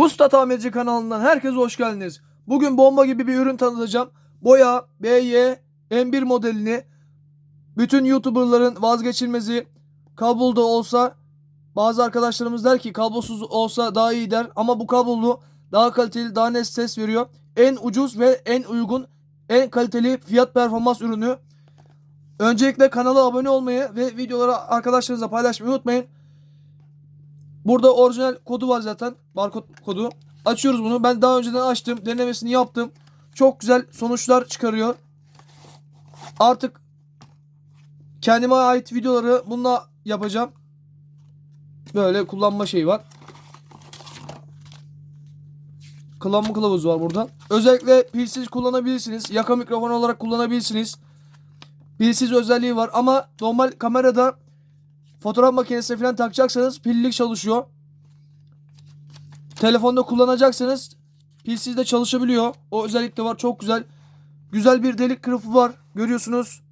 Usta Tamirci kanalından herkese hoş geldiniz. Bugün bomba gibi bir ürün tanıtacağım. Boya BY M1 modelini bütün YouTuber'ların vazgeçilmezi kablolu olsa bazı arkadaşlarımız der ki kablosuz olsa daha iyi der ama bu kablolu daha kaliteli daha net ses veriyor. En ucuz ve en uygun en kaliteli fiyat performans ürünü. Öncelikle kanala abone olmayı ve videoları arkadaşlarınızla paylaşmayı unutmayın. Burada orijinal kodu var zaten. Barkod kodu. Açıyoruz bunu. Ben daha önceden açtım. Denemesini yaptım. Çok güzel sonuçlar çıkarıyor. Artık kendime ait videoları bununla yapacağım. Böyle kullanma şeyi var. Kullanma kılavuzu var burada. Özellikle pilsiz kullanabilirsiniz. Yaka mikrofon olarak kullanabilirsiniz. Pilsiz özelliği var ama normal kamerada fotoğraf makinesine falan takacaksanız pillik çalışıyor. Telefonda kullanacaksanız pilsiz de çalışabiliyor. O özellik de var. Çok güzel. Güzel bir delik kılıfı var. Görüyorsunuz.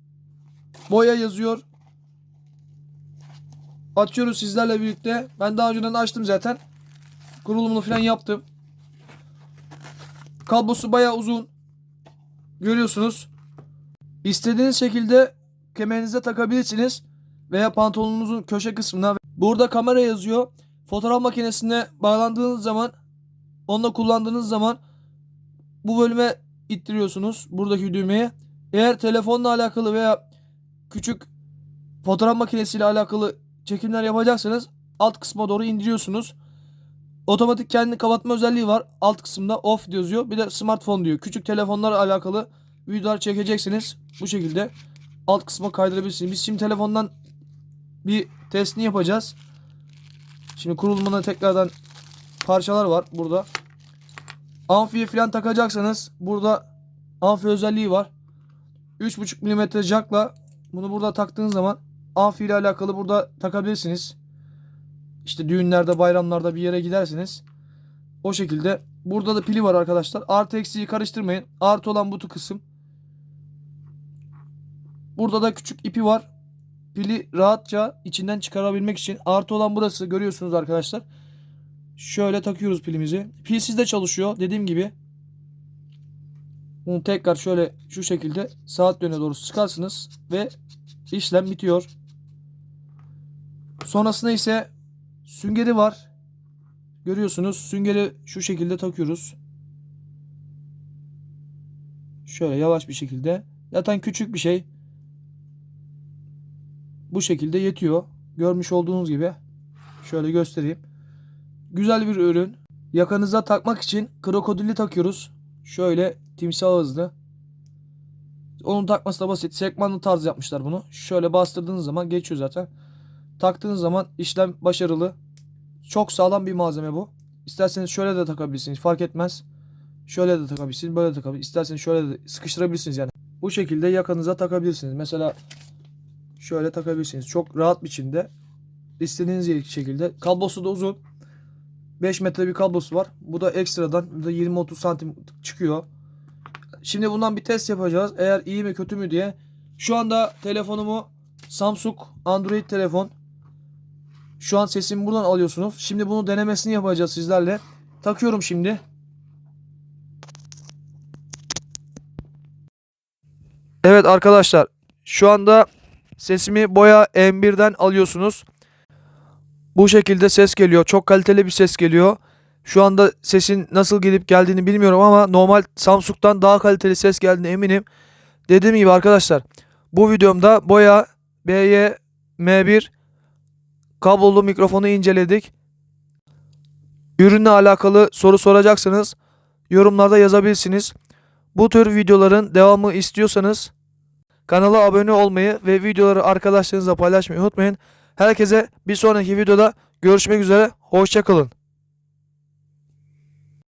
Boya yazıyor. Açıyoruz sizlerle birlikte. Ben daha önceden açtım zaten. Kurulumunu falan yaptım. Kablosu bayağı uzun. Görüyorsunuz. İstediğiniz şekilde kemerinize takabilirsiniz veya pantolonunuzun köşe kısmına. Burada kamera yazıyor. Fotoğraf makinesine bağlandığınız zaman onunla kullandığınız zaman bu bölüme ittiriyorsunuz buradaki düğmeye. Eğer telefonla alakalı veya küçük fotoğraf makinesiyle alakalı çekimler yapacaksanız alt kısma doğru indiriyorsunuz. Otomatik kendini kapatma özelliği var. Alt kısımda off yazıyor. Bir de smartphone diyor. Küçük telefonlarla alakalı videolar çekeceksiniz. Bu şekilde alt kısma kaydırabilirsiniz. Biz şimdi telefondan bir testini yapacağız. Şimdi kurulumuna tekrardan parçalar var burada. Amfiye falan takacaksanız burada amfi özelliği var. 3.5 mm jackla bunu burada taktığınız zaman amfi ile alakalı burada takabilirsiniz. İşte düğünlerde, bayramlarda bir yere gidersiniz. O şekilde. Burada da pili var arkadaşlar. Artı eksiği karıştırmayın. Artı olan butu kısım. Burada da küçük ipi var. Pili rahatça içinden çıkarabilmek için. Artı olan burası görüyorsunuz arkadaşlar. Şöyle takıyoruz pilimizi. Pilsiz de çalışıyor dediğim gibi. Bunu tekrar şöyle şu şekilde saat yönüne doğru sıkarsınız ve işlem bitiyor. Sonrasında ise süngeri var. Görüyorsunuz süngeri şu şekilde takıyoruz. Şöyle yavaş bir şekilde. Zaten küçük bir şey. Bu şekilde yetiyor. Görmüş olduğunuz gibi. Şöyle göstereyim. Güzel bir ürün. Yakanıza takmak için krokodili takıyoruz. Şöyle timsah hızlı. Onun takması da basit. Sekmanlı tarz yapmışlar bunu. Şöyle bastırdığınız zaman geçiyor zaten. Taktığınız zaman işlem başarılı. Çok sağlam bir malzeme bu. İsterseniz şöyle de takabilirsiniz. Fark etmez. Şöyle de takabilirsiniz. Böyle de takabilirsiniz. İsterseniz şöyle de sıkıştırabilirsiniz yani. Bu şekilde yakanıza takabilirsiniz. Mesela şöyle takabilirsiniz. Çok rahat biçimde. İstediğiniz şekilde. Kablosu da uzun. 5 metre bir kablosu var. Bu da ekstradan bu da 20-30 santim çıkıyor. Şimdi bundan bir test yapacağız. Eğer iyi mi kötü mü diye. Şu anda telefonumu Samsung Android telefon. Şu an sesimi buradan alıyorsunuz. Şimdi bunu denemesini yapacağız sizlerle. Takıyorum şimdi. Evet arkadaşlar. Şu anda sesimi Boya M1'den alıyorsunuz. Bu şekilde ses geliyor. Çok kaliteli bir ses geliyor. Şu anda sesin nasıl gelip geldiğini bilmiyorum ama normal Samsung'dan daha kaliteli ses geldiğine eminim. Dediğim gibi arkadaşlar bu videomda Boya BY M1 kablolu mikrofonu inceledik. Ürünle alakalı soru soracaksanız yorumlarda yazabilirsiniz. Bu tür videoların devamı istiyorsanız kanala abone olmayı ve videoları arkadaşlarınızla paylaşmayı unutmayın. Herkese bir sonraki videoda görüşmek üzere. Hoşçakalın.